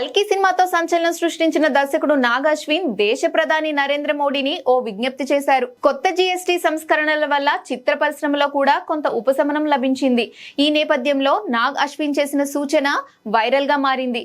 కల్కి సినిమాతో సంచలనం సృష్టించిన దర్శకుడు నాగ్ అశ్విన్ దేశ ప్రధాని నరేంద్ర మోడీని ఓ విజ్ఞప్తి చేశారు. కొత్త జీఎస్టీ సంస్కరణల వల్ల చిత్ర పరిశ్రమలో కూడా కొంత ఉపశమనం లభించింది. ఈ నేపథ్యంలో నాగ్ అశ్విన్ చేసిన సూచన వైరల్గా మారింది.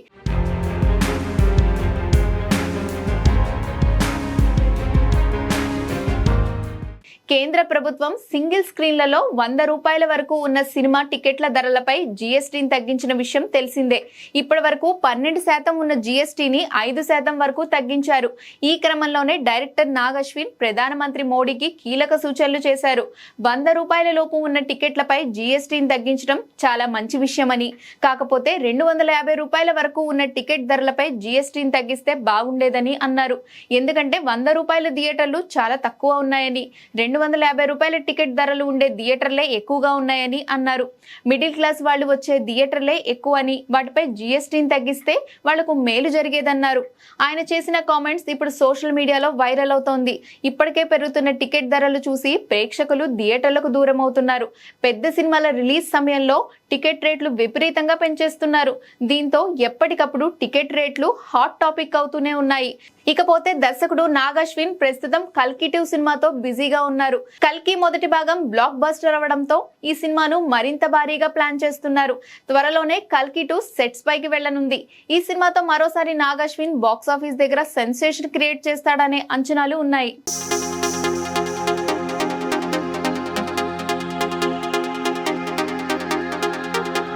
కేంద్ర ప్రభుత్వం సింగిల్ స్క్రీన్లలో వంద రూపాయల వరకు ఉన్న సినిమా టికెట్ల ధరలపై జీఎస్టీని తగ్గించిన విషయం తెలిసిందే. ఇప్పటి వరకు పన్నెండు శాతం ఉన్న జీఎస్టీని ఐదు శాతం వరకు తగ్గించారు. ఈ క్రమంలోనే డైరెక్టర్ నాగ్ అశ్విన్ ప్రధానమంత్రి మోడీకి కీలక సూచనలు చేశారు. వంద రూపాయల లోపు ఉన్న టికెట్లపై జీఎస్టీని తగ్గించడం చాలా మంచి విషయమని. కాకపోతే రెండు వందల యాభై రూపాయల వరకు ఉన్న టికెట్ ధరలపై జీఎస్టీని తగ్గిస్తే బాగుండేదని అన్నారు. ఎందుకంటే వంద రూపాయల థియేటర్లు చాలా తక్కువ ఉన్నాయని. రెండు రెండు వందల యాభై రూపాయల టికెట్ ధరలు ఉండే థియేటర్లే ఎక్కువగా ఉన్నాయని అన్నారు. మిడిల్ క్లాస్ వాళ్ళు వచ్చే థియేటర్లే ఎక్కువ అని వాటిపై జీఎస్టీని తగ్గిస్తే వాళ్ళకు మేలు జరిగేదన్నారు. ఆయన చేసిన కామెంట్స్ ఇప్పుడు సోషల్ మీడియాలో వైరల్ అవుతోంది. ఇప్పటికే పెరుగుతున్న టికెట్ ధరలు చూసి ప్రేక్షకులు థియేటర్లకు దూరం అవుతున్నారు పెద్ద సినిమాల రిలీజ్ సమయంలో టికెట్ రేట్లు విపరీతంగా పెంచేస్తున్నారు. దీంతో ఎప్పటికప్పుడు టికెట్ రేట్లు హాట్ టాపిక్ అవుతూనే ఉన్నాయి. ఇకపోతే దర్శకుడు నాగాశ్విన్ ప్రస్తుతం కల్కిటివ్ సినిమాతో బిజీగా ఉన్నారు. కల్కి మొదటి భాగం బ్లాక్ బస్టర్ అవడంతో ఈ సినిమాను మరింత భారీగా ప్లాన్ చేస్తున్నారు. త్వరలోనే కల్కి టూ సెట్స్ పైకి వెళ్ళనుంది ఈ సినిమాతో మరోసారి నాగశ్విన్ బాక్స్ ఆఫీస్ దగ్గర సెన్సేషన్ క్రియేట్ చేస్తాడనే అంచనాలు ఉన్నాయి.